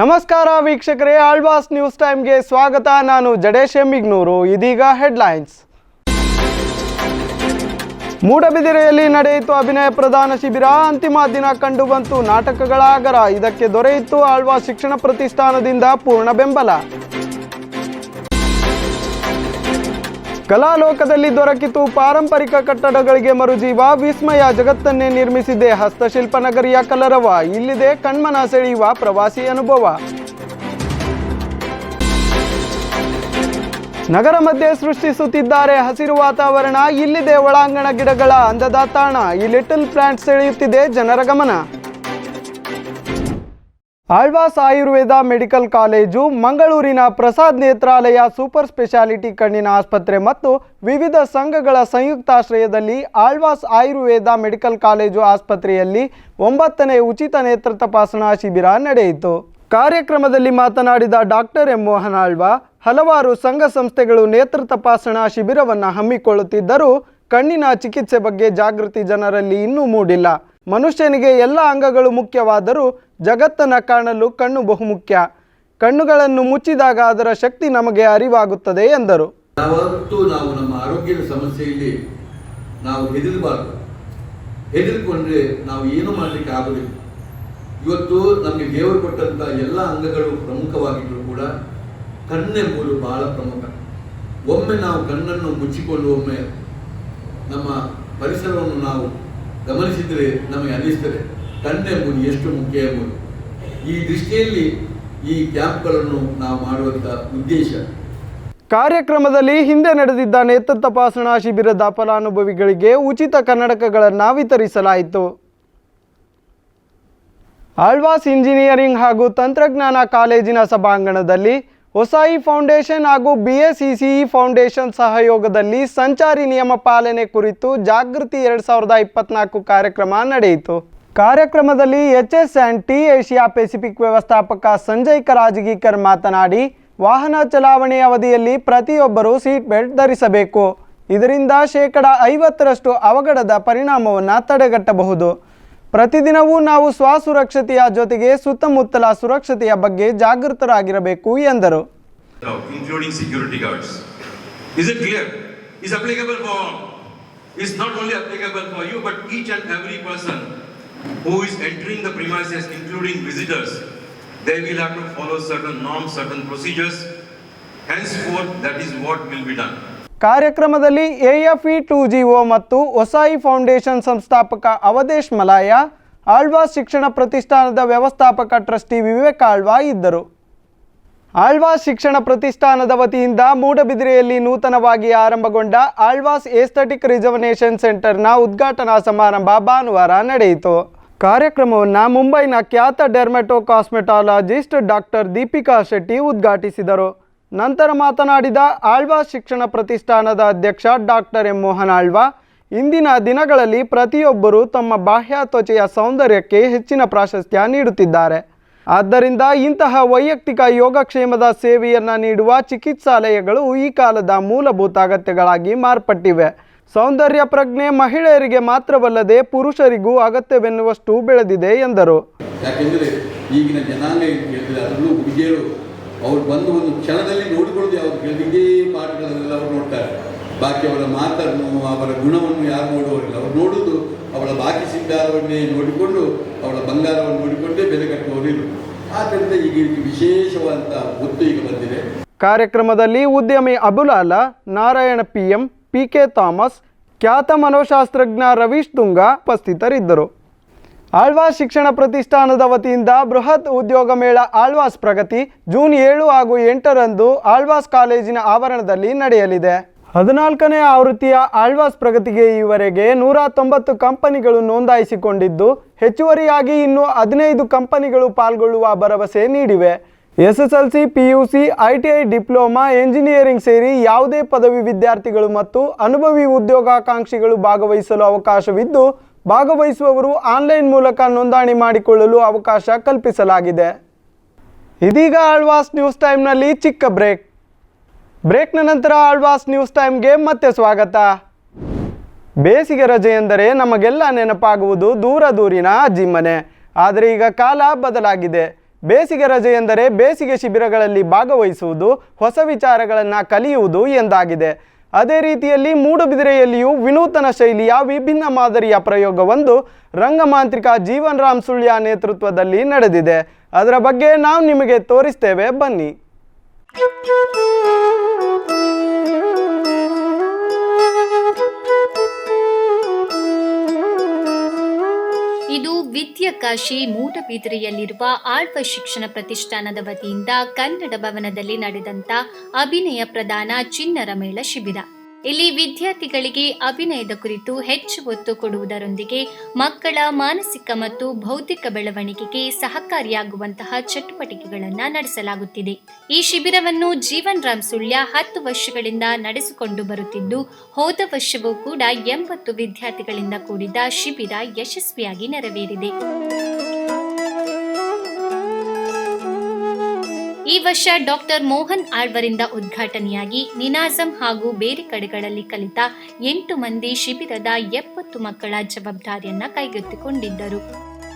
ನಮಸ್ಕಾರ ವೀಕ್ಷಕರೇ, ಆಳ್ವಾಸ್ ನ್ಯೂಸ್ ಟೈಮ್ಗೆ ಸ್ವಾಗತ. ನಾನು ಜಡೇಶ್ ಎಮ್ಮಿಗ್ನೂರು ಇದೀಗ ಹೆಡ್ಲೈನ್ಸ್. ಮೂಡಬಿದಿರೆಯಲ್ಲಿ ನಡೆಯಿತು ಅಭಿನಯ ಪ್ರಧಾನ ಶಿಬಿರ. ಅಂತಿಮ ದಿನ ಕಂಡುಬಂತು ನಾಟಕಗಳ ಆಗರ. ಇದಕ್ಕೆ ದೊರೆಯಿತು ಆಳ್ವಾಸ್ ಶಿಕ್ಷಣ ಪ್ರತಿಷ್ಠಾನದಿಂದ ಪೂರ್ಣ ಬೆಂಬಲ. ಕಲಾಲೋಕದಲ್ಲಿ ದೊರಕಿತು ಪಾರಂಪರಿಕ ಕಟ್ಟಡಗಳಿಗೆ ಮರುಜೀವ, ವಿಸ್ಮಯ ಜಗತ್ತನ್ನೇ ನಿರ್ಮಿಸಿದೆ ಹಸ್ತಶಿಲ್ಪ ನಗರಿಯ ಕಲರವ. ಇಲ್ಲಿದೆ ಕಣ್ಮನ ಸೆಳೆಯುವ ಪ್ರವಾಸಿ ಅನುಭವ. ನಗರ ಮಧ್ಯೆ ಸೃಷ್ಟಿಸುತ್ತಿದ್ದಾರೆ ಹಸಿರು ವಾತಾವರಣ. ಇಲ್ಲಿದೆ ಒಳಾಂಗಣ ಗಿಡಗಳ ಅಂದದ ತಾಣ ಈ ಲಿಟಲ್ ಪ್ಲಾಂಟ್ ಸೆಳೆಯುತ್ತಿದೆ ಜನರ ಗಮನ. ಆಳ್ವಾಸ್ ಆಯುರ್ವೇದ ಮೆಡಿಕಲ್ ಕಾಲೇಜು, ಮಂಗಳೂರಿನ ಪ್ರಸಾದ್ ನೇತ್ರಾಲಯ ಸೂಪರ್ ಸ್ಪೆಷಾಲಿಟಿ ಕಣ್ಣಿನ ಆಸ್ಪತ್ರೆ ಮತ್ತು ವಿವಿಧ ಸಂಘಗಳ ಸಂಯುಕ್ತಾಶ್ರಯದಲ್ಲಿ ಆಳ್ವಾಸ್ ಆಯುರ್ವೇದ ಮೆಡಿಕಲ್ ಕಾಲೇಜು ಆಸ್ಪತ್ರೆಯಲ್ಲಿ ಒಂಬತ್ತನೇ ಉಚಿತ ನೇತ್ರ ತಪಾಸಣಾ ಶಿಬಿರ ನಡೆಯಿತು. ಕಾರ್ಯಕ್ರಮದಲ್ಲಿ ಮಾತನಾಡಿದ ಡಾಕ್ಟರ್ ಎಂ ಮೋಹನ್ ಆಳ್ವ, ಹಲವಾರು ಸಂಘ ಸಂಸ್ಥೆಗಳು ನೇತ್ರ ತಪಾಸಣಾ ಶಿಬಿರವನ್ನು ಹಮ್ಮಿಕೊಳ್ಳುತ್ತಿದ್ದರೂ ಕಣ್ಣಿನ ಚಿಕಿತ್ಸೆ ಬಗ್ಗೆ ಜಾಗೃತಿ ಜನರಲ್ಲಿ ಇನ್ನೂ ಮೂಡಿಲ್ಲ. ಮನುಷ್ಯನಿಗೆ ಎಲ್ಲ ಅಂಗಗಳು ಮುಖ್ಯವಾದರೂ ಜಗತ್ತನ್ನು ಕಾಣಲು ಕಣ್ಣು ಬಹುಮುಖ್ಯ. ಕಣ್ಣುಗಳನ್ನು ಮುಚ್ಚಿದಾಗ ಅದರ ಶಕ್ತಿ ನಮಗೆ ಅರಿವಾಗುತ್ತದೆ ಎಂದರು. ಯಾವತ್ತೂ ನಾವು ನಮ್ಮ ಆರೋಗ್ಯದ ಸಮಸ್ಯೆಯಲ್ಲಿ ನಾವು ಹೆದರಬಾರ್ದು. ಹೆದರಿಕೊಂಡ್ರೆ ನಾವು ಏನು ಮಾಡಲಿಕ್ಕೆ ಆಗೋದಿಲ್ಲ. ಇವತ್ತು ನಮಗೆ ದೇವರು ಕೊಟ್ಟಂತ ಎಲ್ಲ ಅಂಗಗಳು ಪ್ರಮುಖವಾಗಿದ್ದರೂ ಕೂಡ ಕಣ್ಣೆಂಬುದು ಬಹಳ ಪ್ರಮುಖ. ಒಮ್ಮೆ ನಾವು ಕಣ್ಣನ್ನು ಮುಚ್ಚಿಕೊಂಡು ಒಮ್ಮೆ ನಮ್ಮ ಪರಿಸರವನ್ನು ನಾವು ಗಮನಿಸಿದರೆ ನಮಗೆ ಅನ್ನಿಸ್ತದೆ. ಕಣ್ಣೆಂಬುದು ಎಷ್ಟು ಮುಖ್ಯ ಎಂಬುದು. ಈ ದೃಷ್ಟಿಯಲ್ಲಿ ಈ ಕ್ಯಾಂಪ್ಗಳನ್ನು ನಾವು ಮಾಡುವಂಥ ಉದ್ದೇಶ. ಕಾರ್ಯಕ್ರಮದಲ್ಲಿ ಹಿಂದೆ ನಡೆದಿದ್ದ ನೇತ್ರ ತಪಾಸಣಾ ಶಿಬಿರದ ಫಲಾನುಭವಿಗಳಿಗೆ ಉಚಿತ ಕನ್ನಡಕಗಳನ್ನು ವಿತರಿಸಲಾಯಿತು. ಆಳ್ವಾಸ್ ಇಂಜಿನಿಯರಿಂಗ್ ಹಾಗೂ ತಂತ್ರಜ್ಞಾನ ಕಾಲೇಜಿನ ಸಭಾಂಗಣದಲ್ಲಿ ಹೊಸಾಯಿ ಫೌಂಡೇಶನ್ ಹಾಗೂ ಬಿಎಸ್ಇಸಿಇ ಎಸ್ ಇಸಿಇ ಫೌಂಡೇಶನ್ ಸಹಯೋಗದಲ್ಲಿ ಸಂಚಾರಿ ನಿಯಮ ಪಾಲನೆ ಕುರಿತು ಜಾಗೃತಿ ಎರಡು ಸಾವಿರದ ಇಪ್ಪತ್ನಾಲ್ಕು ಕಾರ್ಯಕ್ರಮ ನಡೆಯಿತು. ಕಾರ್ಯಕ್ರಮದಲ್ಲಿ H S and T Asia Pacific ವ್ಯವಸ್ಥಾಪಕ ಸಂಜಯ್ ಕರಾಜಗೀಕರ್ ಮಾತನಾಡಿ, ವಾಹನ ಚಲಾವಣೆ ಅವಧಿಯಲ್ಲಿ ಪ್ರತಿಯೊಬ್ಬರೂ ಸೀಟ್ ಬೆಲ್ಟ್ ಧರಿಸಬೇಕು. ಇದರಿಂದ ಶೇಕಡ ಐವತ್ತರಷ್ಟು ಅವಘಡದ ಪರಿಣಾಮವನ್ನು ತಡೆಗಟ್ಟಬಹುದು. ಪ್ರತಿದಿನವೂ ನಾವು ಸ್ವಸುರಕ್ಷತೆಯ ಜೊತೆಗೆ ಸುತ್ತಮುತ್ತಲ ಸುರಕ್ಷತೆಯ ಬಗ್ಗೆ ಜಾಗೃತರಾಗಿರಬೇಕು ಎಂದರು. Henceforth, that is what will be done. ಕಾರ್ಯಕ್ರಮದಲ್ಲಿ ಎಎಫ್ಇ ಟು ಜಿಒ ಮತ್ತು ಒಸಾಯಿ ಫೌಂಡೇಶನ್ ಸಂಸ್ಥಾಪಕ ಅವಧೇಶ್ ಮಲಾಯ ಆಳ್ವಾಸ್ ಶಿಕ್ಷಣ ಪ್ರತಿಷ್ಠಾನದ ವ್ಯವಸ್ಥಾಪಕ ಟ್ರಸ್ಟಿ ವಿವೇಕ ಆಳ್ವಾ ಇದ್ದರು. ಆಳ್ವಾಸ್ ಶಿಕ್ಷಣ ಪ್ರತಿಷ್ಠಾನದ ವತಿಯಿಂದ ಮೂಡಬಿದಿರೆಯಲ್ಲಿ ನೂತನವಾಗಿ ಆರಂಭಗೊಂಡ ಆಳ್ವಾಸ್ ಏಸ್ಥೆಟಿಕ್ ರಿಸರ್ವನೇಷನ್ ಸೆಂಟರ್ನ ಉದ್ಘಾಟನಾ ಸಮಾರಂಭ ಭಾನುವಾರ ನಡೆಯಿತು. ಕಾರ್ಯಕ್ರಮವನ್ನು ಮುಂಬೈನ ಖ್ಯಾತ dermato cosmetologist doctor Deepika Shetty ಉದ್ಘಾಟಿಸಿದರು. ನಂತರ ಮಾತನಾಡಿದ ಆಳ್ವಾ ಶಿಕ್ಷಣ ಪ್ರತಿಷ್ಠಾನದ ಅಧ್ಯಕ್ಷ ಡಾಕ್ಟರ್ ಎಂ ಮೋಹನ್ ಆಳ್ವಾ, ಇಂದಿನ ದಿನಗಳಲ್ಲಿ ಪ್ರತಿಯೊಬ್ಬರೂ ತಮ್ಮ ಬಾಹ್ಯ ತ್ವಚೆಯ ಸೌಂದರ್ಯಕ್ಕೆ ಹೆಚ್ಚಿನ ಪ್ರಾಶಸ್ತ್ಯ ನೀಡುತ್ತಿದ್ದಾರೆ. ಆದ್ದರಿಂದ ಇಂತಹ ವೈಯಕ್ತಿಕ ಯೋಗಕ್ಷೇಮದ ಸೇವೆಯನ್ನು ನೀಡುವ ಚಿಕಿತ್ಸಾಲಯಗಳು ಈ ಕಾಲದ ಮೂಲಭೂತ ಅಗತ್ಯಗಳಾಗಿ ಮಾರ್ಪಟ್ಟಿವೆ. ಸೌಂದರ್ಯ ಪ್ರಜ್ಞೆ ಮಹಿಳೆಯರಿಗೆ ಮಾತ್ರವಲ್ಲದೆ ಪುರುಷರಿಗೂ ಅಗತ್ಯವೆನ್ನುವಷ್ಟು ಬೆಳೆದಿದೆ ಎಂದರು. ಯಾಕೆಂದರೆ ಈಗಿನ ಜನಾಂಗ ಅದರಲ್ಲೂ ಹುಡುಗಿಯರು ಅವ್ರು ಬಂದು ಒಂದು ಕ್ಷಣದಲ್ಲಿ ನೋಡಿಕೊಳ್ಳೋದು ಯಾವುದು? ಇದೇ ಪಾಠಗಳನ್ನೆಲ್ಲ ಅವ್ರು ನೋಡ್ತಾರೆ. ಬಾಕಿ ಅವರ ಮಾತನ್ನು, ಅವರ ಗುಣವನ್ನು ಯಾರು ನೋಡುವವರಿಲ್ಲ. ಅವ್ರು ನೋಡುವುದು ಅವಳ ಬಾಕಿ ಸಿಂಗಾರವನ್ನೇ ನೋಡಿಕೊಂಡು, ಅವಳ ಬಂಗಾರವನ್ನು ನೋಡಿಕೊಂಡೇ ಬೆಲೆ ಕಟ್ಟುವವರು ಇರು ಆದ್ದರಿಂದ ಈಗ ವಿಶೇಷವಾದಂಥ ಒತ್ತು ಈಗ ಬಂದಿದೆ. ಕಾರ್ಯಕ್ರಮದಲ್ಲಿ ಉದ್ಯಮಿ Abulala, Narayana P M P K Thomas, ಖ್ಯಾತ ಮನೋಶಾಸ್ತ್ರಜ್ಞ ರವೀಶ್ ತುಂಗ ಉಪಸ್ಥಿತರಿದ್ದರು. ಆಳ್ವಾಸ್ ಶಿಕ್ಷಣ ಪ್ರತಿಷ್ಠಾನದ ವತಿಯಿಂದ ಬೃಹತ್ ಉದ್ಯೋಗ ಮೇಳ ಆಳ್ವಾಸ್ ಪ್ರಗತಿ ಜೂನ್ ಏಳು ಹಾಗೂ ಎಂಟರಂದು ಆಳ್ವಾಸ್ ಕಾಲೇಜಿನ ಆವರಣದಲ್ಲಿ ನಡೆಯಲಿದೆ. ಹದಿನಾಲ್ಕನೇ ಆವೃತ್ತಿಯ ಆಳ್ವಾಸ್ ಪ್ರಗತಿಗೆ ಈವರೆಗೆ ನೂರ ತೊಂಬತ್ತು ಕಂಪನಿಗಳು ನೋಂದಾಯಿಸಿಕೊಂಡಿದ್ದು, ಹೆಚ್ಚುವರಿಯಾಗಿ ಇನ್ನು ಹದಿನೈದು ಕಂಪನಿಗಳು ಪಾಲ್ಗೊಳ್ಳುವ ಭರವಸೆ ನೀಡಿವೆ. SSLC, PUC, ITI diploma, engineering ಸೇರಿ ಯಾವುದೇ ಪದವಿ ವಿದ್ಯಾರ್ಥಿಗಳು ಮತ್ತು ಅನುಭವಿ ಉದ್ಯೋಗಾಕಾಂಕ್ಷಿಗಳು ಭಾಗವಹಿಸಲು ಅವಕಾಶವಿದ್ದು ಭಾಗವಹಿಸುವವರು ಆನ್ಲೈನ್ ಮೂಲಕ ನೋಂದಣಿ ಮಾಡಿಕೊಳ್ಳಲು ಅವಕಾಶ ಕಲ್ಪಿಸಲಾಗಿದೆ. ಇದೀಗ ಆಳ್ವಾಸ್ ನ್ಯೂಸ್ ಟೈಮ್ನಲ್ಲಿ ಚಿಕ್ಕ ಬ್ರೇಕ್. ಬ್ರೇಕ್ನ ನಂತರ ಆಳ್ವಾಸ್ ನ್ಯೂಸ್ ಟೈಮ್ಗೆ ಮತ್ತೆ ಸ್ವಾಗತ. ಬೇಸಿಗೆ ರಜೆ ಎಂದರೆ ನಮಗೆಲ್ಲ ನೆನಪಾಗುವುದು ದೂರ ದೂರಿನ ಅಜ್ಜಿ ಆದರೆ ಈಗ ಕಾಲ ಬದಲಾಗಿದೆ. ಬೇಸಿಗೆ ರಜೆ ಎಂದರೆ ಬೇಸಿಗೆ ಶಿಬಿರಗಳಲ್ಲಿ ಭಾಗವಹಿಸುವುದು, ಹೊಸ ವಿಚಾರಗಳನ್ನು ಕಲಿಯುವುದು ಎಂದಾಗಿದೆ. ಅದೇ ರೀತಿಯಲ್ಲಿ ಮೂಡುಬಿದಿರೆಯಲ್ಲಿಯೂ ವಿನೂತನ ಶೈಲಿಯ ವಿಭಿನ್ನ ಮಾದರಿಯ ಪ್ರಯೋಗವೊಂದು ರಂಗಮಾಂತ್ರಿಕ ಜೀವನ್ ರಾಮ್ ಸುಳ್ಯ ನೇತೃತ್ವದಲ್ಲಿ ನಡೆದಿದೆ. ಅದರ ಬಗ್ಗೆ ನಾವು ನಿಮಗೆ ತೋರಿಸ್ತೇವೆ, ಬನ್ನಿ. ಇದು ವಿದ್ಯಾಕಾಶಿ ಮೂಡಬಿದಿರೆಯಲ್ಲಿರುವ ಆಳ್ವ ಶಿಕ್ಷಣ ಪ್ರತಿಷ್ಠಾನದ ವತಿಯಿಂದ ಕನ್ನಡ ಭವನದಲ್ಲಿ ನಡೆದಂತ ಅಭಿನಯ ಪ್ರದಾನ ಚಿನ್ನರ ಮೇಳ ಶಿಬಿರ. ಇಲ್ಲಿ ವಿದ್ಯಾರ್ಥಿಗಳಿಗೆ ಅಭಿನಯದ ಕುರಿತು ಹೆಚ್ಚು ಒತ್ತು ಕೊಡುವುದರೊಂದಿಗೆ ಮಕ್ಕಳ ಮಾನಸಿಕ ಮತ್ತು ಭೌತಿಕ ಬೆಳವಣಿಗೆಗೆ ಸಹಕಾರಿಯಾಗುವಂತಹ ಚಟುವಟಿಕೆಗಳನ್ನು ನಡೆಸಲಾಗುತ್ತಿದೆ. ಈ ಶಿಬಿರವನ್ನು ಜೀವನ್ ರಾಮ್ ಸುಳ್ಯ ಹತ್ತು ವರ್ಷಗಳಿಂದ ನಡೆಸಿಕೊಂಡು ಬರುತ್ತಿದ್ದು, ಹೋದ ವರ್ಷವೂ ಕೂಡ ಎಂಬತ್ತು ವಿದ್ಯಾರ್ಥಿಗಳಿಂದ ಕೂಡಿದ ಶಿಬಿರ ಯಶಸ್ವಿಯಾಗಿ ನೆರವೇರಿದೆ. ಈ ವರ್ಷ ಡಾಕ್ಟರ್ ಮೋಹನ್ ಆಳ್ವರಿಂದ ಉದ್ಘಾಟನೆಯಾಗಿ ನಿನಾಜಂ ಹಾಗೂ ಬೇರೆ ಕಡೆಗಳಲ್ಲಿ ಕಲಿತ ಎಂಟು ಮಂದಿ ಶಿಬಿರದ ಎಪ್ಪತ್ತು ಮಕ್ಕಳ ಜವಾಬ್ದಾರಿಯನ್ನ ಕೈಗೆತ್ತಿಕೊಂಡಿದ್ದರು.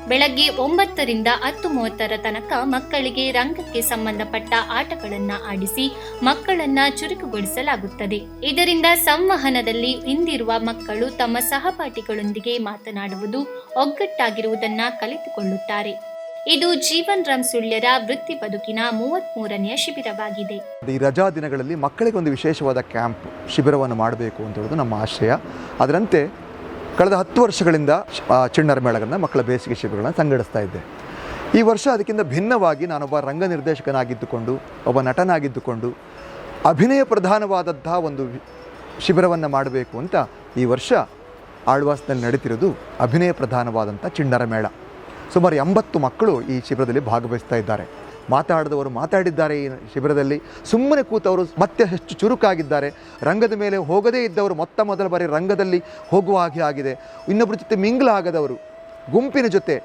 ಬೆಳಗ್ಗೆ ಒಂಬತ್ತರಿಂದ ಹತ್ತು ಮೂವತ್ತರ ತನಕ ಮಕ್ಕಳಿಗೆ ರಂಗಕ್ಕೆ ಸಂಬಂಧಪಟ್ಟ ಆಟಗಳನ್ನು ಆಡಿಸಿ ಮಕ್ಕಳನ್ನ ಚುರುಕುಗೊಳಿಸಲಾಗುತ್ತದೆ. ಇದರಿಂದ ಸಂವಹನದಲ್ಲಿ ಹಿಂದಿರುವ ಮಕ್ಕಳು ತಮ್ಮ ಸಹಪಾಠಿಗಳೊಂದಿಗೆ ಮಾತನಾಡುವುದು ಒಗ್ಗಟ್ಟಾಗಿರುವುದನ್ನ ಕಲಿತುಕೊಳ್ಳುತ್ತಾರೆ. ಇದು ಜೀವನ್ ರಾಮ್ ಸುಳ್ಯರ ವೃತ್ತಿ ಬದುಕಿನ ಮೂವತ್ಮೂರನೆಯ ಶಿಬಿರವಾಗಿದೆ. ಈ ರಜಾ ದಿನಗಳಲ್ಲಿ ಮಕ್ಕಳಿಗೆ ಒಂದು ವಿಶೇಷವಾದ ಕ್ಯಾಂಪ್ ಶಿಬಿರವನ್ನು ಮಾಡಬೇಕು ಅಂತ ಹೇಳೋದು ನಮ್ಮ ಆಶಯ. ಅದರಂತೆ ಕಳೆದ ಹತ್ತು ವರ್ಷಗಳಿಂದ ಚಿಣ್ಣರ ಮೇಳಗಳನ್ನು ಮಕ್ಕಳ ಬೇಸಿಗೆ ಶಿಬಿರಗಳನ್ನು ಸಂಘಟಿಸ್ತಾ ಇದ್ದೆ. ಈ ವರ್ಷ ಅದಕ್ಕಿಂತ ಭಿನ್ನವಾಗಿ ನಾನೊಬ್ಬ ರಂಗ ನಿರ್ದೇಶಕನಾಗಿದ್ದುಕೊಂಡು ಒಬ್ಬ ನಟನಾಗಿದ್ದುಕೊಂಡು, ಅಭಿನಯ ಪ್ರಧಾನವಾದಂತಹ ಒಂದು ಶಿಬಿರವನ್ನು ಮಾಡಬೇಕು ಅಂತ ಈ ವರ್ಷ ಆಳ್ವಾಸ್ನಲ್ಲಿ ನಡೀತಿರೋದು ಅಭಿನಯ ಪ್ರಧಾನವಾದಂಥ ಚಿಣ್ಣರ ಮೇಳ. ಸುಮಾರು ಎಂಬತ್ತು ಮಕ್ಕಳು ಈ ಶಿಬಿರದಲ್ಲಿ ಭಾಗವಹಿಸ್ತಾ ಇದ್ದಾರೆ. ಮಾತಾಡಿದವರು ಮಾತಾಡಿದ್ದಾರೆ ಈ ಶಿಬಿರದಲ್ಲಿ. ಸುಮ್ಮನೆ ಕೂತವರು ಮತ್ತೆ ಹೆಚ್ಚು ಚುರುಕಾಗಿದ್ದಾರೆ. ರಂಗದ ಮೇಲೆ ಹೋಗದೇ ಇದ್ದವರು ಮೊತ್ತ ಮೊದಲ ಬಾರಿ ರಂಗದಲ್ಲಿ ಹೋಗುವ ಹಾಗೆ ಆಗಿದೆ. ಇನ್ನೊಬ್ಬರ ಜೊತೆ ಮಿಂಗ್ಲಾಗದವರು, ಗುಂಪಿನ ಜೊತೆ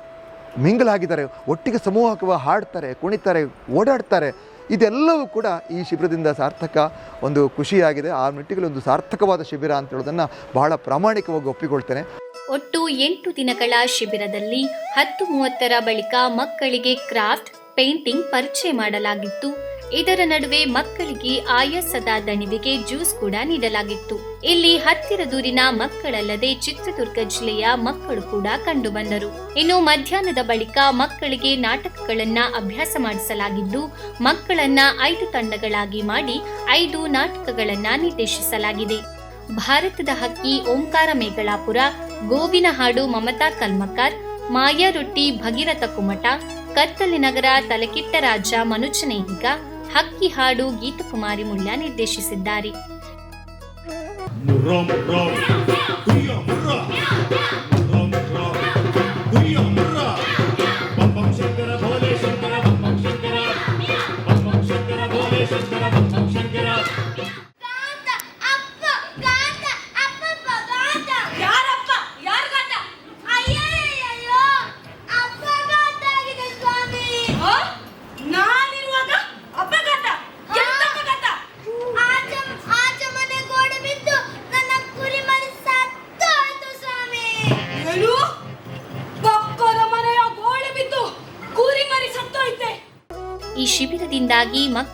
ಮಿಂಗಲಾಗಿದ್ದಾರೆ. ಒಟ್ಟಿಗೆ ಸಮೂಹಕವಾಗಿ ಹಾಡ್ತಾರೆ, ಕುಣಿತಾರೆ, ಓಡಾಡ್ತಾರೆ. ಇದೆಲ್ಲವೂ ಕೂಡ ಈ ಶಿಬಿರದಿಂದ ಸಾರ್ಥಕ ಒಂದು ಖುಷಿಯಾಗಿದೆ. ಆ ನಿಟ್ಟಿನಲ್ಲಿ ಒಂದು ಸಾರ್ಥಕವಾದ ಶಿಬಿರ ಅಂತ ಹೇಳೋದನ್ನು ಬಹಳ ಪ್ರಾಮಾಣಿಕವಾಗಿ ಒಪ್ಪಿಕೊಳ್ತೇನೆ. ಒಟ್ಟು ಎಂಟು ದಿನಗಳ ಶಿಬಿರದಲ್ಲಿ ಹತ್ತು ಮೂವತ್ತರ ಬಳಿಕ ಮಕ್ಕಳಿಗೆ ಕ್ರಾಫ್ಟ್, ಪೇಂಟಿಂಗ್ ಪರಿಚಯ ಮಾಡಲಾಗಿತ್ತು. ಇದರ ನಡುವೆ ಮಕ್ಕಳಿಗೆ ಆಯಾಸದ ದಣಿವಿಗೆ ಜ್ಯೂಸ್ ಕೂಡ ನೀಡಲಾಗಿತ್ತು. ಇಲ್ಲಿ ಹತ್ತಿರ ದೂರಿನ ಮಕ್ಕಳಲ್ಲದೆ ಚಿತ್ರದುರ್ಗ ಜಿಲ್ಲೆಯ ಮಕ್ಕಳು ಕೂಡ ಕಂಡುಬಂದರು. ಇನ್ನು ಮಧ್ಯಾಹ್ನದ ಬಳಿಕ ಮಕ್ಕಳಿಗೆ ನಾಟಕಗಳನ್ನ ಅಭ್ಯಾಸ ಮಾಡಿಸಲಾಗಿದ್ದು, ಮಕ್ಕಳನ್ನ ಐದು ತಂಡಗಳಾಗಿ ಮಾಡಿ ಐದು ನಾಟಕಗಳನ್ನ ನಿರ್ದೇಶಿಸಲಾಗಿದೆ. ಭಾರತದ ಹಕ್ಕಿ ಓಂಕಾರ ಮೇಗಳಾಪುರ ಗೋವಿನ ಹಾಡು ಮಮತಾ ಕಲ್ಮಕರ್, ಮಾಯಾ ರೊಟ್ಟಿ ಭಗೀರಥ ಕುಮಟ, ಕತ್ತಲಿ ನಗರ ತಲೆಕಿಟ್ಟ ರಾಜ ಮನುಜನೇಹಿಗ ಹಕ್ಕಿ ಹಾಡು ಗೀತಕುಮಾರಿ ಮುಳ್ಯ ನಿರ್ದೇಶಿಸಿದ್ದಾರೆ.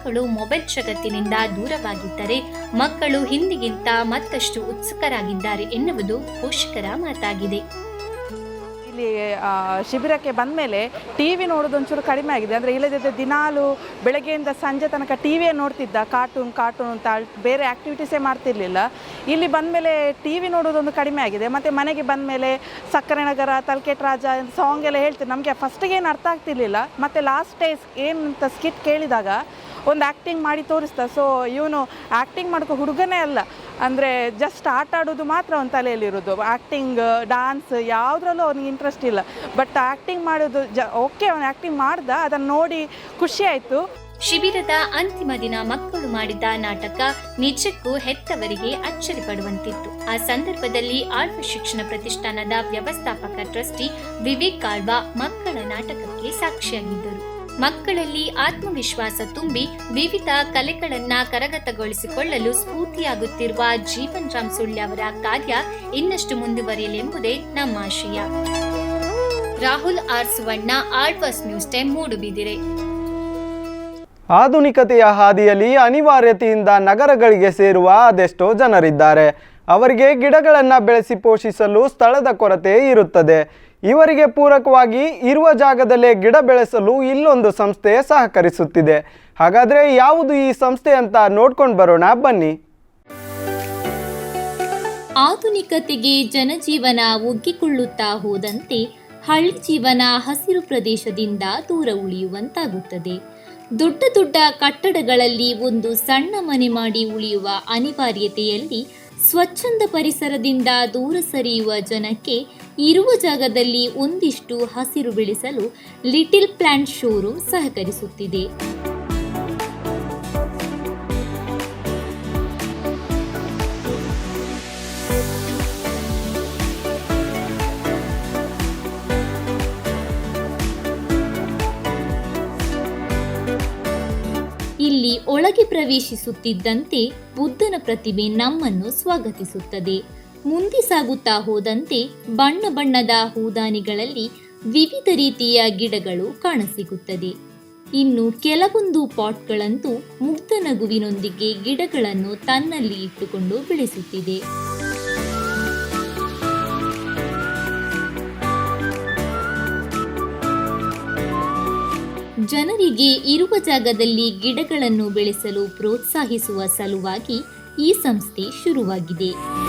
ಮಕ್ಕಳು ಮೊಬೈಲ್ ಜಗತ್ತಿನಿಂದ ದೂರವಾಗಿದ್ದರೆ ಮಕ್ಕಳು ಹಿಂದಿಗಿಂತ ಮತ್ತಷ್ಟು ಉತ್ಸುಕರಾಗಿದ್ದಾರೆ ಎನ್ನುವುದು ಪೋಷಕರ ಮಾತಾಗಿದೆ. ಇಲ್ಲಿ ಶಿಬಿರಕ್ಕೆ ಬಂದ ಮೇಲೆ ಟಿ ವಿ ನೋಡೋದು ಒಂಚೂರು ಕಡಿಮೆ ಆಗಿದೆ. ಅಂದರೆ ಇಲ್ಲದಿದ್ದರೆ ದಿನಾಲು ಬೆಳಗ್ಗೆಯಿಂದ ಸಂಜೆ ತನಕ ಟಿ ವಿಯೇ ನೋಡ್ತಿದ್ದ. ಕಾರ್ಟೂನ್ ಕಾರ್ಟೂನ್ ಅಂತ ಬೇರೆ ಆ್ಯಕ್ಟಿವಿಟೀಸೇ ಮಾಡ್ತಿರ್ಲಿಲ್ಲ. ಇಲ್ಲಿ ಬಂದ ಮೇಲೆ ಟಿ ವಿ ನೋಡೋದೊಂದು ಕಡಿಮೆ ಆಗಿದೆ. ಮತ್ತು ಮನೆಗೆ ಬಂದ ಮೇಲೆ ಸಕ್ಕರೆ ನಗರ, ತಲ್ಕೆಟ್ ರಾಜ ಸಾಂಗ್ ಎಲ್ಲ ಹೇಳ್ತೀವಿ ನಮಗೆ ಫಸ್ಟಿಗೆ ಏನು ಅರ್ಥ ಆಗ್ತಿರ್ಲಿಲ್ಲ. ಮತ್ತು ಲಾಸ್ಟ್ ಡೇಸ್ ಏನು ಅಂತ ಸ್ಕಿಟ್ ಕೇಳಿದಾಗ ಒಂದು ಆ್ಯಕ್ಟಿಂಗ್ ಮಾಡಿ ತೋರಿಸ್ದ ಸೊ ಇವನು ಆ್ಯಕ್ಟಿಂಗ್ ಮಾಡ್ಕೊ ಹುಡುಗನೇ ಅಲ್ಲ. ಅಂದರೆ ಜಸ್ಟ್ ಆಟ ಆಡೋದು ಮಾತ್ರ ಅವನ ತಲೆಯಲ್ಲಿರೋದು. ಆ್ಯಕ್ಟಿಂಗ್ ಡಾನ್ಸ್ ಯಾವುದ್ರಲ್ಲೂ ಅವ್ನಿಗೆ ಇಂಟ್ರೆಸ್ಟ್ ಇಲ್ಲ. ಬಟ್ ಆ್ಯಕ್ಟಿಂಗ್ ಮಾಡೋದು ಜ ಓಕೆ ಅವನು ಆ್ಯಕ್ಟಿಂಗ್ ಮಾಡ್ದ, ಅದನ್ನು ನೋಡಿ ಖುಷಿ ಆಯಿತು. ಶಿಬಿರದ ಅಂತಿಮ ದಿನ ಮಕ್ಕಳು ಮಾಡಿದ ನಾಟಕ ನಿಜಕ್ಕೂ ಹೆತ್ತವರಿಗೆ ಅಚ್ಚರಿ ಪಡುವಂತಿತ್ತು. ಆ ಸಂದರ್ಭದಲ್ಲಿ ಆಳ್ವ ಶಿಕ್ಷಣ ಪ್ರತಿಷ್ಠಾನದ ವ್ಯವಸ್ಥಾಪಕ ಟ್ರಸ್ಟಿ ವಿವೇಕ್ ಆಳ್ವ ಮಕ್ಕಳ ನಾಟಕಕ್ಕೆ ಸಾಕ್ಷಿಯಾಗಿದ್ದರು. ಮಕ್ಕಳಲ್ಲಿ ಆತ್ಮವಿಶ್ವಾಸ ತುಂಬಿ ವಿವಿಧ ಕಲೆಗಳನ್ನ ಕರಗತಗೊಳಿಸಿಕೊಳ್ಳಲು ಸ್ಫೂರ್ತಿಯಾಗುತ್ತಿರುವ ಜೀವನ್ ರಾಮ್ ಸುಳ್ಯ ಅವರ ಕಾರ್ಯ ಇನ್ನಷ್ಟು ಮುಂದುವರಿಯಲೆಂಬುದೇ ನಮ್ಮ ಆಶಯ. Rahul R Suvarna Alvas news time Moodubidire ಆಧುನಿಕತೆಯ ಹಾದಿಯಲ್ಲಿ ಅನಿವಾರ್ಯತೆಯಿಂದ ನಗರಗಳಿಗೆ ಸೇರುವ ಅದೆಷ್ಟೋ ಜನರಿದ್ದಾರೆ. ಅವರಿಗೆ ಗಿಡಗಳನ್ನು ಬೆಳೆಸಿ ಪೋಷಿಸಲು ಸ್ಥಳದ ಕೊರತೆ ಇರುತ್ತದೆ. ಇವರಿಗೆ ಪೂರಕವಾಗಿ ಇರುವ ಜಾಗದಲ್ಲೇ ಗಿಡ ಬೆಳೆಸಲು ಇಲ್ಲೊಂದು ಸಂಸ್ಥೆ ಸಹಕರಿಸುತ್ತಿದೆ. ಹಾಗಾದರೆ ಯಾವುದು ಈ ಸಂಸ್ಥೆ ಅಂತ ನೋಡ್ಕೊಂಡು ಬರೋಣ, ಬನ್ನಿ. ಆಧುನಿಕತೆಗೆ ಜನಜೀವನ ಒಗ್ಗಿಕೊಳ್ಳುತ್ತಾ ಹೋದಂತೆ ಹಳ್ಳಿ ಜೀವನ ಹಸಿರು ಪ್ರದೇಶದಿಂದ ದೂರ ಉಳಿಯುವಂತಾಗುತ್ತದೆ. ದೊಡ್ಡ ದೊಡ್ಡ ಕಟ್ಟಡಗಳಲ್ಲಿ ಒಂದು ಸಣ್ಣ ಮನೆ ಮಾಡಿ ಉಳಿಯುವ ಅನಿವಾರ್ಯತೆಯಲ್ಲಿ ಸ್ವಚ್ಛಂದ ಪರಿಸರದಿಂದ ದೂರ ಸರಿಯುವ ಜನಕ್ಕೆ ಇರುವ ಜಾಗದಲ್ಲಿ ಒಂದಿಷ್ಟು ಹಸಿರು ಬೆಳೆಸಲು ಲಿಟಿಲ್ ಪ್ಲಾಂಟ್ ಶೋರೂಮ್ ಸಹಕರಿಸುತ್ತಿದೆ. ಇಲ್ಲಿ ಒಳಗೆ ಪ್ರವೇಶಿಸುತ್ತಿದ್ದಂತೆ ಬುದ್ಧನ ಪ್ರತಿಮೆ ನಮ್ಮನ್ನು ಸ್ವಾಗತಿಸುತ್ತದೆ. ಮುಂದೆ ಸಾಗುತ್ತಾ ಹೋದಂತೆ ಬಣ್ಣ ಬಣ್ಣದ ಹೂದಾನಿಗಳಲ್ಲಿ ವಿವಿಧ ರೀತಿಯ ಗಿಡಗಳು ಕಾಣಸಿಗುತ್ತದೆ. ಇನ್ನು ಕೆಲವೊಂದು ಪಾಟ್ಗಳಂತೂ ಮುಗ್ಧ ನಗುವಿನೊಂದಿಗೆ ಗಿಡಗಳನ್ನು ತನ್ನಲ್ಲಿ ಇಟ್ಟುಕೊಂಡು ಬೆಳೆಸುತ್ತಿದೆ. ಜನರಿಗೆ ಇರುವ ಜಾಗದಲ್ಲಿ ಗಿಡಗಳನ್ನು ಬೆಳೆಸಲು ಪ್ರೋತ್ಸಾಹಿಸುವ ಸಲುವಾಗಿ ಈ ಸಂಸ್ಥೆ ಶುರುವಾಗಿದೆ.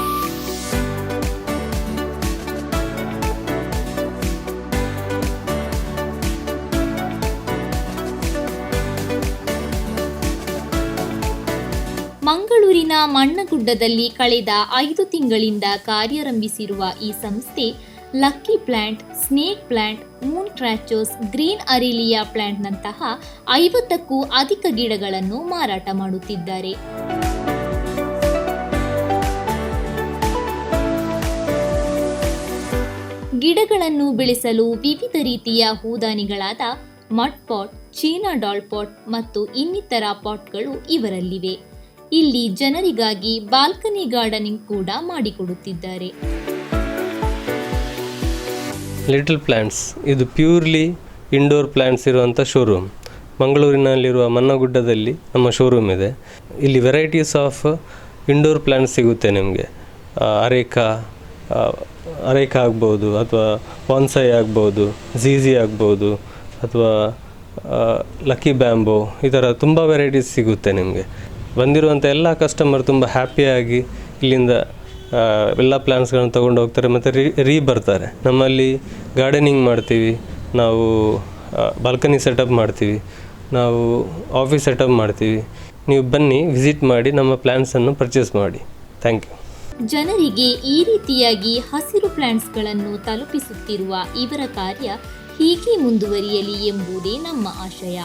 ಮಣ್ಣಗುಡ್ಡದಲ್ಲಿ ಕಳೆದ ಐದು ತಿಂಗಳಿಂದ ಕಾರ್ಯಾರಂಭಿಸಿರುವ ಈ ಸಂಸ್ಥೆ lucky plant, snake plant, moon ಟ್ರ್ಯಾಚೋಸ್ green aralia ಪ್ಲಾಂಟ್ನಂತಹ ಐವತ್ತಕ್ಕೂ ಅಧಿಕ ಗಿಡಗಳನ್ನು ಮಾರಾಟ ಮಾಡುತ್ತಿದ್ದಾರೆ. ಗಿಡಗಳನ್ನು ಬೆಳೆಸಲು ವಿವಿಧ ರೀತಿಯ ಹೂದಾನಿಗಳಾದ mud pot china doll pot ಮತ್ತು ಇನ್ನಿತರ ಪಾಟ್ಗಳು ಇವರಲ್ಲಿವೆ. ಇಲ್ಲಿ ಜನರಿಗಾಗಿ ಬಾಲ್ಕನಿ ಗಾರ್ಡನಿಂಗ್ ಕೂಡ ಮಾಡಿಕೊಡುತ್ತಿದ್ದಾರೆ. ಲಿಟಲ್ ಪ್ಲ್ಯಾಂಟ್ಸ್ ಇದು ಪ್ಯೂರ್ಲಿ ಇಂಡೋರ್ ಪ್ಲ್ಯಾಂಟ್ಸ್ ಇರುವಂಥ ಶೋರೂಮ್ ಮಂಗಳೂರಿನಲ್ಲಿರುವ ಮನ್ನಗುಡ್ಡದಲ್ಲಿ ನಮ್ಮ ಶೋರೂಮ್ ಇದೆ. ಇಲ್ಲಿ ವೆರೈಟೀಸ್ ಆಫ್ ಇಂಡೋರ್ ಪ್ಲ್ಯಾಂಟ್ಸ್ ಸಿಗುತ್ತೆ ನಿಮಗೆ. ಅರೇಕಾ ಅರೇಕಾ ಆಗ್ಬೋದು ಅಥವಾ ವಾನ್ಸೈ ಆಗ್ಬೋದು ಝೀಝಿ ಆಗ್ಬೋದು ಅಥವಾ ಲಕ್ಕಿ ಬ್ಯಾಂಬೋ ಈ ಥರ ತುಂಬ ವೆರೈಟೀಸ್ ಸಿಗುತ್ತೆ ನಿಮಗೆ. ಬಂದಿರುವಂಥ ಎಲ್ಲ ಕಸ್ಟಮರ್ ತುಂಬ ಹ್ಯಾಪಿಯಾಗಿ ಇಲ್ಲಿಂದ ಎಲ್ಲ ಪ್ಲ್ಯಾನ್ಸ್ಗಳನ್ನು ತೊಗೊಂಡು ಹೋಗ್ತಾರೆ ಮತ್ತು ರೀ ರೀ ಬರ್ತಾರೆ ನಮ್ಮಲ್ಲಿ ಗಾರ್ಡನಿಂಗ್ ಮಾಡ್ತೀವಿ, ನಾವು ಬಾಲ್ಕನಿ ಸೆಟಪ್ ಮಾಡ್ತೀವಿ, ನಾವು ಆಫೀಸ್ ಸೆಟಪ್ ಮಾಡ್ತೀವಿ. ನೀವು ಬನ್ನಿ ವಿಸಿಟ್ ಮಾಡಿ, ನಮ್ಮ ಪ್ಲ್ಯಾನ್ಸನ್ನು ಪರ್ಚೇಸ್ ಮಾಡಿ. ಥ್ಯಾಂಕ್ ಯು ಜನರಿಗೆ ಈ ರೀತಿಯಾಗಿ ಹಸಿರು ಪ್ಲ್ಯಾನ್ಸ್ಗಳನ್ನು ತಲುಪಿಸುತ್ತಿರುವ ಇವರ ಕಾರ್ಯ ಹೀಗೆ ಮುಂದುವರಿಯಲಿ ಎಂಬುದೇ ನಮ್ಮ ಆಶಯ.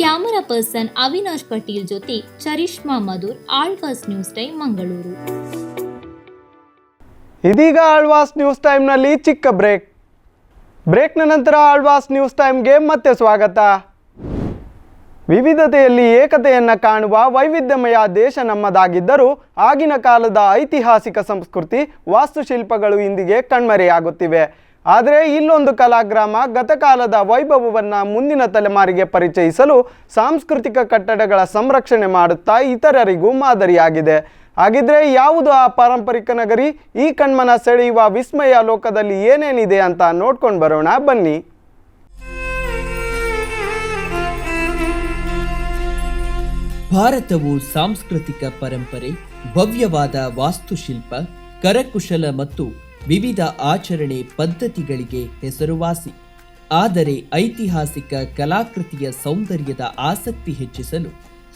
ಕ್ಯಾಮರಾ ಪರ್ಸನ್ ಅವಿನಾಶ್ ಪಟೀಲ್ ಜೊತೆ ಚರಿಷ್ಮಾ ಮಧುರ್, ಆಳ್ವಾಸ್ ನ್ಯೂಸ್ ಟೈಮ್, ಮಂಗಳೂರು. ಇದೀಗ ಆಳ್ವಾಸ್ ನ್ಯೂಸ್ ಟೈಮ್ನಲ್ಲಿ ಚಿಕ್ಕ ಬ್ರೇಕ್. ಬ್ರೇಕ್ನ ನಂತರ ಆಳ್ವಾಸ್ ನ್ಯೂಸ್ ಟೈಮ್ಗೆ ಮತ್ತೆ ಸ್ವಾಗತ. ವಿವಿಧತೆಯಲ್ಲಿ ಏಕತೆಯನ್ನು ಕಾಣುವ ವೈವಿಧ್ಯಮಯ ದೇಶ ನಮ್ಮದಾಗಿದ್ದರೂ ಆಗಿನ ಕಾಲದ ಐತಿಹಾಸಿಕ ಸಂಸ್ಕೃತಿ ವಾಸ್ತುಶಿಲ್ಪಗಳು ಇಂದಿಗೆ ಕಣ್ಮರೆಯಾಗುತ್ತಿವೆ. ಆದರೆ ಇಲ್ಲೊಂದು ಕಲಾಗ್ರಾಮ ಗತಕಾಲದ ವೈಭವವನ್ನು ಮುಂದಿನ ತಲೆಮಾರಿಗೆ ಪರಿಚಯಿಸಲು ಸಾಂಸ್ಕೃತಿಕ ಕಟ್ಟಡಗಳ ಸಂರಕ್ಷಣೆ ಮಾಡುತ್ತಾ ಇತರರಿಗೂ ಮಾದರಿಯಾಗಿದೆ. ಹಾಗಿದ್ರೆ ಯಾವುದು ಆ ಪಾರಂಪರಿಕ ನಗರಿ? ಈ ಕಣ್ಮನ ಸೆಳೆಯುವ ವಿಸ್ಮಯ ಲೋಕದಲ್ಲಿ ಏನೇನಿದೆ ಅಂತ ನೋಡ್ಕೊಂಡು ಬರೋಣ. ಬನ್ನಿ. ಭಾರತವು ಸಾಂಸ್ಕೃತಿಕ ಪರಂಪರೆ, ಭವ್ಯವಾದ ವಾಸ್ತುಶಿಲ್ಪ, ಕರಕುಶಲ ಮತ್ತು ವಿವಿಧ ಆಚರಣೆ ಪದ್ಧತಿಗಳಿಗೆ ಹೆಸರುವಾಸಿ. ಆದರೆ ಐತಿಹಾಸಿಕ ಕಲಾಕೃತಿಯ ಸೌಂದರ್ಯದ ಆಸಕ್ತಿ ಹೆಚ್ಚಿಸಲು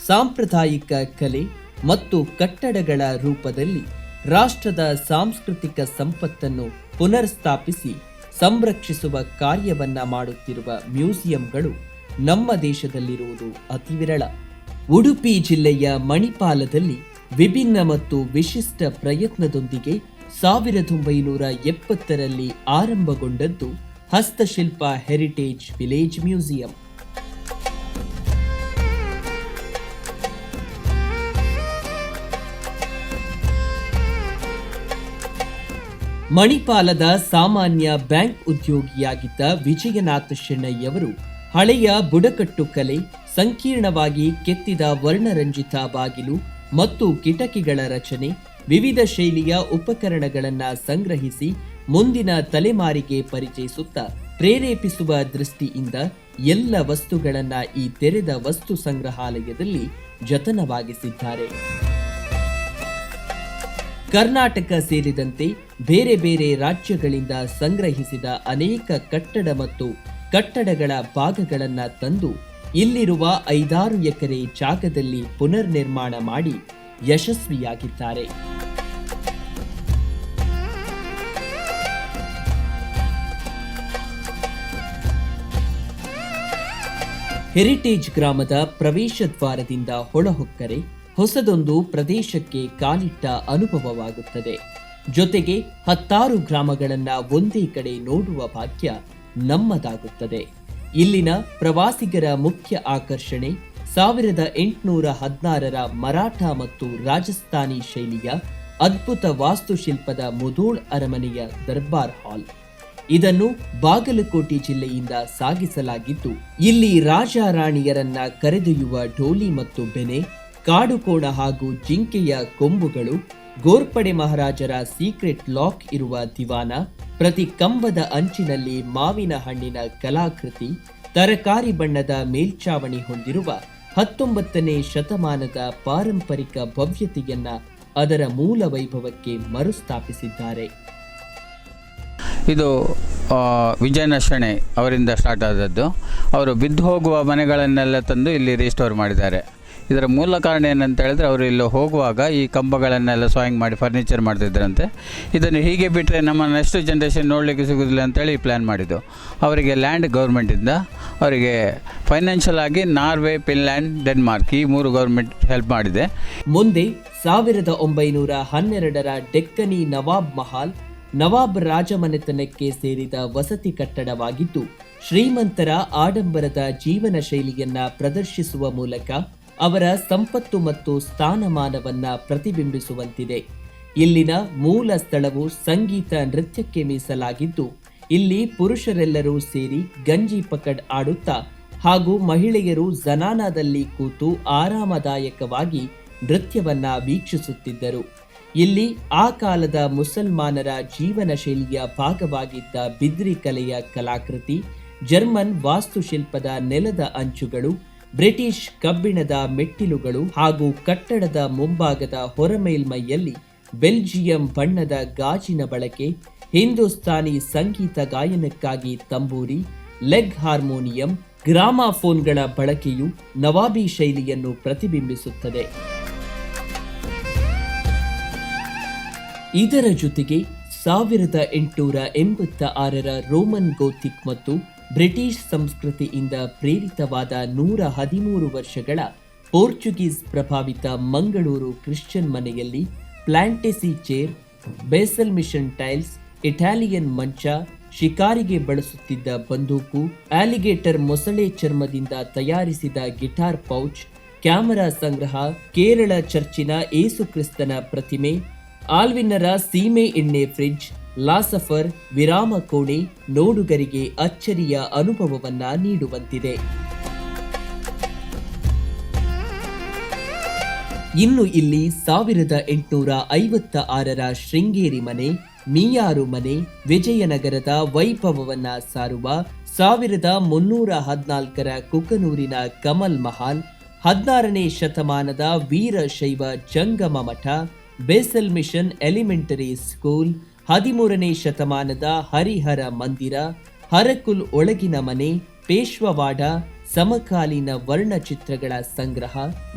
ಸಾಂಪ್ರದಾಯಿಕ ಕಲೆ ಮತ್ತು ಕಟ್ಟಡಗಳ ರೂಪದಲ್ಲಿ ರಾಷ್ಟ್ರದ ಸಾಂಸ್ಕೃತಿಕ ಸಂಪತ್ತನ್ನು ಪುನರ್ಸ್ಥಾಪಿಸಿ ಸಂರಕ್ಷಿಸುವ ಕಾರ್ಯವನ್ನ ಮಾಡುತ್ತಿರುವ ಮ್ಯೂಸಿಯಂಗಳು ನಮ್ಮ ದೇಶದಲ್ಲಿರುವುದು ಅತಿ ವಿರಳ ಉಡುಪಿ ಜಿಲ್ಲೆಯ ಮಣಿಪಾಲದಲ್ಲಿ ವಿಭಿನ್ನ ಮತ್ತು ವಿಶಿಷ್ಟ ಪ್ರಯತ್ನದೊಂದಿಗೆ ಸಾವಿರದ ಒಂಬೈನೂರ ಎಪ್ಪತ್ತರಲ್ಲಿ ಆರಂಭಗೊಂಡದ್ದು ಹಸ್ತಶಿಲ್ಪ ಹೆರಿಟೇಜ್ ವಿಲೇಜ್ ಮ್ಯೂಸಿಯಂ. ಮಣಿಪಾಲದ ಸಾಮಾನ್ಯ ಬ್ಯಾಂಕ್ ಉದ್ಯೋಗಿಯಾಗಿದ್ದ ವಿಜಯನಾಥ ಶೆಣ್ಣಯ್ಯವರು ಹಳೆಯ ಬುಡಕಟ್ಟು ಕಲೆ ಸಂಕೀರ್ಣವಾಗಿ ಕೆತ್ತಿದ ವರ್ಣರಂಜಿತ ಬಾಗಿಲು ಮತ್ತು ಕಿಟಕಿಗಳ ರಚನೆ ವಿವಿಧ ಶೈಲಿಯ ಉಪಕರಣಗಳನ್ನು ಸಂಗ್ರಹಿಸಿ ಮುಂದಿನ ತಲೆಮಾರಿಗೆ ಪರಿಚಯಿಸುತ್ತಾ ಪ್ರೇರೇಪಿಸುವ ದೃಷ್ಟಿಯಿಂದ ಎಲ್ಲ ವಸ್ತುಗಳನ್ನ ಈ ತೆರೆದ ವಸ್ತು ಸಂಗ್ರಹಾಲಯದಲ್ಲಿ ಜತನವಾಗಿಸಿದ್ದಾರೆ. ಕರ್ನಾಟಕ ಸೇರಿದಂತೆ ಬೇರೆ ಬೇರೆ ರಾಜ್ಯಗಳಿಂದ ಸಂಗ್ರಹಿಸಿದ ಅನೇಕ ಕಟ್ಟಡ ಮತ್ತು ಕಟ್ಟಡಗಳ ಭಾಗಗಳನ್ನು ತಂದು ಇಲ್ಲಿರುವ ಐದಾರು ಎಕರೆ ಜಾಗದಲ್ಲಿ ಪುನರ್ ನಿರ್ಮಾಣ ಮಾಡಿ ಯಶಸ್ವಿಯಾಗಿದ್ದಾರೆ ಹೆರಿಟೇಜ್ ಗ್ರಾಮದ ಪ್ರವೇಶ ದ್ವಾರದಿಂದ ಹೊಳಹೊಕ್ಕರೆ ಹೊಸದೊಂದು ಪ್ರದೇಶಕ್ಕೆ ಕಾಲಿಟ್ಟ ಅನುಭವವಾಗುತ್ತದೆ. ಜೊತೆಗೆ ಹತ್ತಾರು ಗ್ರಾಮಗಳನ್ನ ಒಂದೇ ಕಡೆ ನೋಡುವ ಭಾಗ್ಯ ನಮ್ಮದಾಗುತ್ತದೆ. ಇಲ್ಲಿನ ಪ್ರವಾಸಿಗರ ಮುಖ್ಯ ಆಕರ್ಷಣೆ ಸಾವಿರದ ಎಂಟುನೂರ ಹದಿನಾರರ ಮರಾಠ ಮತ್ತು ರಾಜಸ್ಥಾನಿ ಶೈಲಿಯ ಅದ್ಭುತ ವಾಸ್ತುಶಿಲ್ಪದ ಮುಧೂಳ್ ಅರಮನೆಯ ದರ್ಬಾರ್ ಹಾಲ್. ಇದನ್ನು ಬಾಗಲಕೋಟೆ ಜಿಲ್ಲೆಯಿಂದ ಸಾಗಿಸಲಾಗಿದ್ದು, ಇಲ್ಲಿ ರಾಜ ರಾಣಿಯರನ್ನ ಕರೆದೊಯ್ಯುವ ಡೋಲಿ ಮತ್ತು ಬೆನೆ ಕಾಡುಕೋಣ ಹಾಗೂ ಜಿಂಕೆಯ ಕೊಂಬುಗಳು, ಗೋರ್ಪಡೆ ಮಹಾರಾಜರ ಸೀಕ್ರೆಟ್ ಲಾಕ್ ಇರುವ ದಿವಾನ, ಪ್ರತಿ ಕಂಬದ ಅಂಚಿನಲ್ಲಿ ಮಾವಿನ ಹಣ್ಣಿನ ಕಲಾಕೃತಿ, ತರಕಾರಿ ಬಣ್ಣದ ಮೇಲ್ಚಾವಣಿ ಹೊಂದಿರುವ ಹತ್ತೊಂಬತ್ತನೇ ಶತಮಾನದ ಪಾರಂಪರಿಕ ಭವ್ಯತೆಯನ್ನ ಅದರ ಮೂಲ ವೈಭವಕ್ಕೆ ಮರುಸ್ಥಾಪಿಸಿದ್ದಾರೆ. ಇದು ವಿಜಯನಶಣೆ ವಿಜಯನ ಶೆಣೆ ಅವರಿಂದ ಸ್ಟಾರ್ಟ್ ಆದದ್ದು. ಅವರು ಬಿದ್ದು ಹೋಗುವ ಮನೆಗಳನ್ನೆಲ್ಲ ತಂದು ಇಲ್ಲಿ ರಿಸ್ಟೋರ್ ಮಾಡಿದ್ದಾರೆ. ಇದರ ಮೂಲ ಕಾರಣ ಏನಂತ ಹೇಳಿದ್ರೆ ಅವರು ಇಲ್ಲಿ ಹೋಗುವಾಗ ಈ ಕಂಬಗಳನ್ನೆಲ್ಲ ಸಾಯಿಂಗ್ ಮಾಡಿ ಫರ್ನಿಚರ್ ಮಾಡ್ತಿದ್ದರಂತೆ ಇದನ್ನು ಹೀಗೆ ಬಿಟ್ಟರೆ ನಮ್ಮ ನೆಕ್ಸ್ಟ್ ಜನ್ರೇಷನ್ ನೋಡಲಿಕ್ಕೆ ಸಿಗೋದಿಲ್ಲ ಅಂತೇಳಿ ಪ್ಲ್ಯಾನ್ ಮಾಡಿದ್ದು. ಅವರಿಗೆ ಲ್ಯಾಂಡ್ ಗೌರ್ಮೆಂಟಿಂದ ಅವರಿಗೆ ಫೈನಾನ್ಷಿಯಲ್ ಆಗಿ ನಾರ್ವೆ, ಫಿನ್ಲ್ಯಾಂಡ್, ಡೆನ್ಮಾರ್ಕ್ ಈ ಮೂರು ಗೌರ್ಮೆಂಟ್ ಹೆಲ್ಪ್ ಮಾಡಿದೆ. ಮುಂದೆ ಸಾವಿರದ ಒಂಬೈನೂರ ಹನ್ನೆರಡರ ಡೆಕ್ಕನಿ ನವಾಬ್ ಮಹಾಲ್, ನವಾಬ್ ರಾಜಮನೆತನಕ್ಕೆ ಸೇರಿದ ವಸತಿ ಕಟ್ಟಡವಾಗಿದ್ದು, ಶ್ರೀಮಂತರ ಆಡಂಬರದ ಜೀವನ ಶೈಲಿಯನ್ನ ಪ್ರದರ್ಶಿಸುವ ಮೂಲಕ ಅವರ ಸಂಪತ್ತು ಮತ್ತು ಸ್ಥಾನಮಾನವನ್ನ ಪ್ರತಿಬಿಂಬಿಸುವಂತಿದೆ. ಇಲ್ಲಿನ ಮೂಲ ಸ್ಥಳವು ಸಂಗೀತ ನೃತ್ಯಕ್ಕೆ ಮೀಸಲಾಗಿದ್ದು, ಇಲ್ಲಿ ಪುರುಷರೆಲ್ಲರೂ ಸೇರಿ ಗಂಜಿ ಪಕಡ್ ಆಡುತ್ತಾ ಹಾಗೂ ಮಹಿಳೆಯರು ಜನಾನಾದಲ್ಲಿ ಕೂತು ಆರಾಮದಾಯಕವಾಗಿ ನೃತ್ಯವನ್ನ ವೀಕ್ಷಿಸುತ್ತಿದ್ದರು. ಇಲ್ಲಿ ಆ ಕಾಲದ ಮುಸಲ್ಮಾನರ ಜೀವನ ಶೈಲಿಯ ಭಾಗವಾಗಿದ್ದ ಬಿದ್ರಿ ಕಲೆಯ ಕಲಾಕೃತಿ, ಜರ್ಮನ್ ವಾಸ್ತುಶಿಲ್ಪದ ನೆಲದ ಅಂಚುಗಳು ಬ್ರಿಟಿಷ್ ಕಬ್ಬಿಣದ ಮೆಟ್ಟಿಲುಗಳು ಹಾಗೂ ಕಟ್ಟಡದ ಮುಂಭಾಗದ ಹೊರಮೇಲ್ಮೈಯಲ್ಲಿ ಬೆಲ್ಜಿಯಂ ಬಣ್ಣದ ಗಾಜಿನ ಬಳಕೆ, ಹಿಂದೂಸ್ತಾನಿ ಸಂಗೀತ ಗಾಯನಕ್ಕಾಗಿ ತಂಬೂರಿ, ಲೆಗ್ ಹಾರ್ಮೋನಿಯಂ, ಗ್ರಾಮಾಫೋನ್ಗಳ ಬಳಕೆಯು ನವಾಬಿ ಶೈಲಿಯನ್ನು ಪ್ರತಿಬಿಂಬಿಸುತ್ತದೆ. ಇದರ ಜೊತೆಗೆ ಸಾವಿರದ ಎಂಟುನೂರ ಎಂಬತ್ತ ಆರರ ರೋಮನ್ ಗೋಥಿಕ್ ಮತ್ತು ಬ್ರಿಟಿಷ್ ಸಂಸ್ಕೃತಿಯಿಂದ ಪ್ರೇರಿತವಾದ ನೂರ ಹದಿಮೂರು ವರ್ಷಗಳ ಪೋರ್ಚುಗೀಸ್ ಪ್ರಭಾವಿತ ಮಂಗಳೂರು ಕ್ರಿಶ್ಚಿಯನ್ ಮನೆಯಲ್ಲಿ ಪ್ಲಾಂಟೆಸಿ chair, Basel Mission tiles, Italian ಮಂಚ, ಶಿಕಾರಿಗೆ ಬಳಸುತ್ತಿದ್ದ ಬಂದೂಕು, ಆಲಿಗೇಟರ್ ಮೊಸಳೆ ಚರ್ಮದಿಂದ ತಯಾರಿಸಿದ ಗಿಟಾರ್ ಪೌಚ್, ಕ್ಯಾಮರಾ ಸಂಗ್ರಹ, ಕೇರಳ ಚರ್ಚಿನ ಏಸುಕ್ರಿಸ್ತನ ಪ್ರತಿಮೆ ಆಲ್ವಿನ್ನರ ಸೀಮೆ ಎಣ್ಣೆ ಫ್ರಿಡ್ಜ್ ಲಾಸಫರ್ ವಿರಾಮ ಕೋಣೆ ನೋಡುಗರಿಗೆ ಅಚ್ಚರಿಯ ಅನುಭವವನ್ನ ನೀಡುವಂತಿದೆ. ಇನ್ನು ಇಲ್ಲಿ ಸಾವಿರದ ಎಂಟುನೂರ ಐವತ್ತ ಆರರ ಶೃಂಗೇರಿ ಮನೆ, ಮೀಯಾರು ಮನೆ, ವಿಜಯನಗರದ ವೈಭವವನ್ನ ಸಾರುವ ಸಾವಿರದ ಮುನ್ನೂರ ಹದಿನಾಲ್ಕರ ಕುಕನೂರಿನ ಕಮಲ್ ಮಹಾಲ್, ಹದಿನಾರನೇ ಶತಮಾನದ ವೀರಶೈವ ಜಂಗಮ ಮಠ, ಬೇಸಲ್ ಮಿಷನ್ ಎಲಿಮೆಂಟರಿ ಸ್ಕೂಲ್ ಹದಿಮೂರನೇ ಶತಮಾನದ ಹರಿಹರ ಮಂದಿರ, ಹರಕುಲ್ ಒಳಗಿನ ಮನೆ, ಪೇಶ್ವವಾಡ, ಸಮಕಾಲೀನ ವರ್ಣಚಿತ್ರಗಳ ಸಂಗ್ರಹ,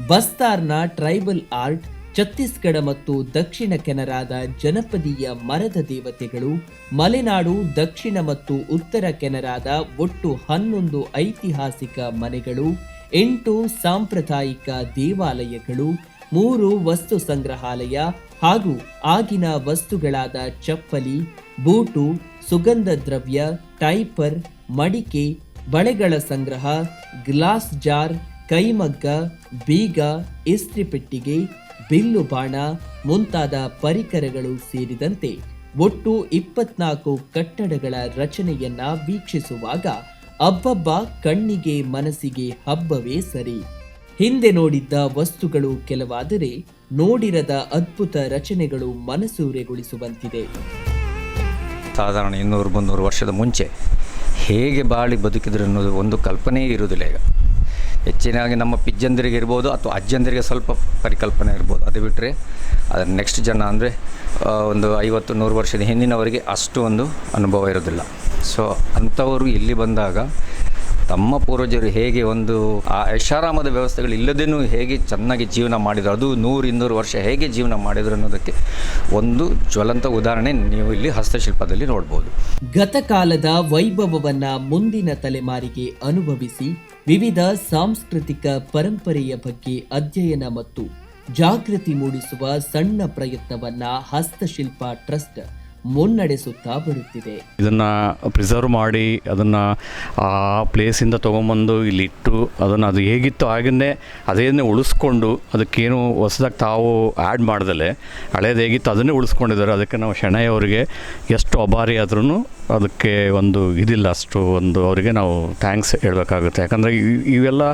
ಬಸ್ತಾರ್ನ ಟ್ರೈಬಲ್ ಆರ್ಟ್, ಛತ್ತೀಸ್ಗಢ ಮತ್ತು ದಕ್ಷಿಣ ಕೆನರಾದ ಜನಪದೀಯ ಮರದ ದೇವತೆಗಳು, ಮಲೆನಾಡು, ದಕ್ಷಿಣ ಮತ್ತು ಉತ್ತರ ಕೆನರಾದ ಒಟ್ಟು ಹನ್ನೊಂದು ಐತಿಹಾಸಿಕ ಮನೆಗಳು, ಎಂಟು ಸಾಂಪ್ರದಾಯಿಕ ದೇವಾಲಯಗಳು ಮೂರು ವಸ್ತು ಸಂಗ್ರಹಾಲಯ ಹಾಗೂ ಆಗಿನ ವಸ್ತುಗಳಾದ ಚಪ್ಪಲಿ, ಬೂಟು, ಸುಗಂಧ ದ್ರವ್ಯ, ಟೈಪರ್, ಮಡಿಕೆ, ಬಳೆಗಳ ಸಂಗ್ರಹ, ಗ್ಲಾಸ್ ಜಾರ್, ಕೈಮಗ್ಗ, ಬೀಗ, ಇಸ್ತ್ರಿ ಪೆಟ್ಟಿಗೆ, ಬಿಲ್ಲು ಬಾಣ ಮುಂತಾದ ಪರಿಕರಗಳು ಸೇರಿದಂತೆ ಒಟ್ಟು ಇಪ್ಪತ್ನಾಲ್ಕು ಕಟ್ಟಡಗಳ ರಚನೆಯನ್ನ ವೀಕ್ಷಿಸುವಾಗ ಅಬ್ಬಬ್ಬ ಕಣ್ಣಿಗೆ ಮನಸ್ಸಿಗೆ ಹಬ್ಬವೇ ಸರಿ. ಹಿಂದೆ ನೋಡಿದ್ದ ವಸ್ತುಗಳು ಕೆಲವಾದರೆ ನೋಡಿರದ ಅದ್ಭುತ ರಚನೆಗಳು ಮನಸೂರೆಗೊಳಿಸುವಂತಿದೆ. ಸಾಧಾರಣ ಇನ್ನೂರು ಮುನ್ನೂರು ವರ್ಷದ ಮುಂಚೆ ಹೇಗೆ ಬಾಳಿ ಬದುಕಿದ್ರು ಅನ್ನೋದು ಒಂದು ಕಲ್ಪನೆಯೇ ಇರುವುದಿಲ್ಲ ಈಗ. ಹೆಚ್ಚಿನಾಗಿ ನಮ್ಮ ಪಿಜ್ಜಂದಿರಿಗೆ ಇರ್ಬೋದು ಅಥವಾ ಅಜ್ಜಂದಿರಿಗೆ ಸ್ವಲ್ಪ ಪರಿಕಲ್ಪನೆ ಇರ್ಬೋದು. ಅದು ಬಿಟ್ಟರೆ ಅದರ ನೆಕ್ಸ್ಟ್ ಜನ ಅಂದರೆ ಒಂದು ಐವತ್ತು, ನೂರು ವರ್ಷದ ಹಿಂದಿನವರಿಗೆ ಅಷ್ಟು ಒಂದು ಅನುಭವ ಇರೋದಿಲ್ಲ ಸೊ ಅಂಥವರು ಇಲ್ಲಿ ಬಂದಾಗ ತಮ್ಮ ಪೂರ್ವಜರು ಹೇಗೆ ಒಂದು, ಆ ಐಷಾರಾಮದ ವ್ಯವಸ್ಥೆಗಳು ಇಲ್ಲದೇನೂ ಹೇಗೆ ಚೆನ್ನಾಗಿ ಜೀವನ ಮಾಡಿದರು, ಅದು ನೂರು ಇನ್ನೂರು ವರ್ಷ ಹೇಗೆ ಜೀವನ ಮಾಡಿದರು ಅನ್ನೋದಕ್ಕೆ ಒಂದು ಜ್ವಲಂತ ಉದಾಹರಣೆ ನೀವು ಇಲ್ಲಿ ಹಸ್ತಶಿಲ್ಪದಲ್ಲಿ ನೋಡ್ಬೋದು. ಗತಕಾಲದ ವೈಭವವನ್ನ ಮುಂದಿನ ತಲೆಮಾರಿಗೆ ಅನುಭವಿಸಿ ವಿವಿಧ ಸಾಂಸ್ಕೃತಿಕ ಪರಂಪರೆಯ ಬಗ್ಗೆ ಅಧ್ಯಯನ ಮತ್ತು ಜಾಗೃತಿ ಮೂಡಿಸುವ ಸಣ್ಣ ಪ್ರಯತ್ನವನ್ನ ಹಸ್ತಶಿಲ್ಪ ಟ್ರಸ್ಟ್ ಮುನ್ನಡೆಸುತ್ತಾ ಬರುತ್ತಿದೆ. ಇದನ್ನು ಪ್ರಿಸರ್ವ್ ಮಾಡಿ, ಅದನ್ನು ಆ ಪ್ಲೇಸಿಂದ ತೊಗೊಂಬಂದು ಇಲ್ಲಿ ಇಟ್ಟು ಅದನ್ನು ಅದು ಹೇಗಿತ್ತು ಹಾಗನ್ನೇ ಅದೇನೇ ಉಳಿಸ್ಕೊಂಡು, ಅದಕ್ಕೇನು ಹೊಸದಾಗಿ ತಾವು ಆ್ಯಡ್ ಮಾಡ್ದಲೆ, ಹಳೇದು ಹೇಗಿತ್ತು ಅದನ್ನೇ ಉಳಿಸ್ಕೊಂಡಿದ್ದಾರೆ. ಅದಕ್ಕೆ ನಾವು ಶೆಣೈ ಅವರಿಗೆ ಎಷ್ಟು ಅಭಾರಿ ಆದ್ರೂ ಅದಕ್ಕೆ ಒಂದು ಇದಿಲ್ಲ ಅಷ್ಟು ಒಂದು ಅವರಿಗೆ ನಾವು ಥ್ಯಾಂಕ್ಸ್ ಹೇಳಬೇಕಾಗುತ್ತೆ. ಯಾಕಂದರೆ ಇವೆಲ್ಲ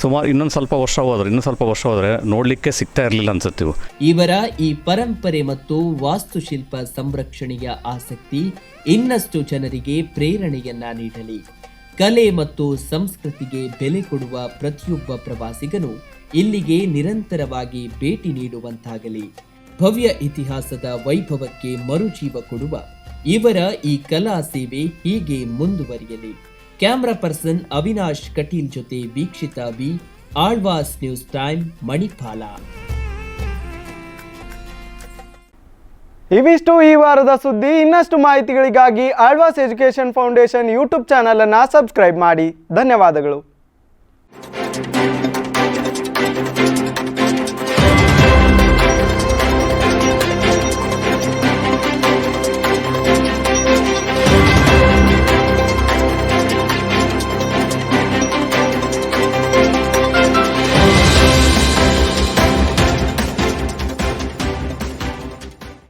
ಸುಮಾರು ಇನ್ನೊಂದು ಸ್ವಲ್ಪ ವರ್ಷ ಹೋದ್ರೆ, ಇನ್ನೊಂದು ಸ್ವಲ್ಪ ವರ್ಷ ಹೋದರೆ ನೋಡಲಿಕ್ಕೆ ಸಿಗ್ತಾ ಇರಲಿಲ್ಲ ಅನ್ಸುತ್ತೆ ಇವು. ಇವರ ಈ ಪರಂಪರೆ ಮತ್ತು ವಾಸ್ತುಶಿಲ್ಪ ಸಂರಕ್ಷಣೆಯ ಆಸಕ್ತಿ ಇನ್ನಷ್ಟು ಜನರಿಗೆ ಪ್ರೇರಣೆಯನ್ನ ನೀಡಲಿ. ಕಲೆ ಮತ್ತು ಸಂಸ್ಕೃತಿಗೆ ಬೆಲೆ ಕೊಡುವ ಪ್ರತಿಯೊಬ್ಬ ಪ್ರವಾಸಿಗನು ಇಲ್ಲಿಗೆ ನಿರಂತರವಾಗಿ ಭೇಟಿ ನೀಡುವಂತಾಗಲಿ. ಭವ್ಯ ಇತಿಹಾಸದ ವೈಭವಕ್ಕೆ ಮರುಜೀವ ಕೊಡುವ ಇವರ ಈ ಕಲಾ ಸೇವೆ ಹೀಗೆ ಮುಂದುವರಿಯಲಿ. ಕ್ಯಾಮ್ರಾ ಪರ್ಸನ್ ಅವಿನಾಶ್ ಕಟೀಲ್ ಜೊತೆ Veekshitha B Alvas news time, Manipal. ಇವಿಷ್ಟು ಈ ವಾರದ ಸುದ್ದಿ. ಇನ್ನಷ್ಟು ಮಾಹಿತಿಗಳಿಗಾಗಿ ಆಳ್ವಾಸ್ ಎಜುಕೇಷನ್ ಫೌಂಡೇಶನ್ ಯೂಟ್ಯೂಬ್ ಚಾನಲನ್ನು ಸಬ್ಸ್ಕ್ರೈಬ್ ಮಾಡಿ. ಧನ್ಯವಾದಗಳು.